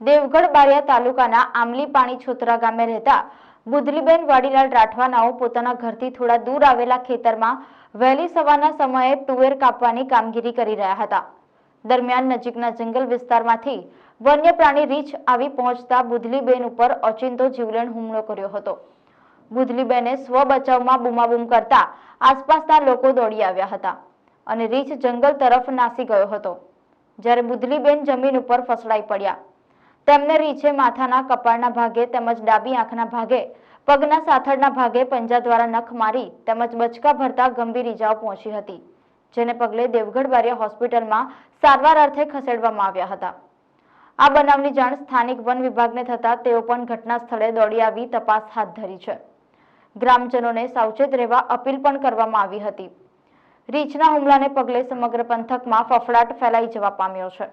દેવગઢ બારિયા તાલુકાના આમલી પાણી છોતરા ગામે રહેતા બુદલીબેન વાડીલાલ રાઠવાનાઓ પોતાના ઘરથી થોડા દૂર આવેલા ખેતરમાં વહેલી સવારના સમયે તુવેર કાપવાની કામગીરી કરી રહ્યા હતા. દરમિયાન નજીકના જંગલ વિસ્તારમાંથી વન્ય પ્રાણી રીંછ આવી પહોંચતા બુદલીબેન ઉપર ઓચિંતો જીવલેણ હુમલો કર્યો હતો. બુદલીબેને સ્વ બચાવમાં બૂમાબૂમ કરતા આસપાસના લોકો દોડી આવ્યા હતા અને રીંછ જંગલ તરફ નાસી ગયો હતો. જ્યારે બુદલીબેન જમીન ઉપર ફસડાઈ પડ્યા. તેમને રીછે માથાના કપાળના ભાગે તેમજ ડાબી આંખના ભાગે, પગના સાથળના ભાગે પંજા દ્વારા નખ મારી તેમજ બચકા ભરતા ગંભીર ઈજાઓ પહોંચી હતી, જેને પગલે દેવગઢ બારિયા હોસ્પિટલમાં સારવાર અર્થે ખસેડવામાં આવ્યા હતા. આ બનાવની જાણ સ્થાનિક વન વિભાગને થતા તેઓ પણ ઘટના સ્થળે દોડી આવી તપાસ હાથ ધરી છે. ગ્રામજનોને સાવચેત રહેવા અપીલ પણ કરવામાં આવી હતી. રીંછના હુમલાને પગલે સમગ્ર પંથકમાં ફફડાટ ફેલાઈ જવા પામ્યો છે.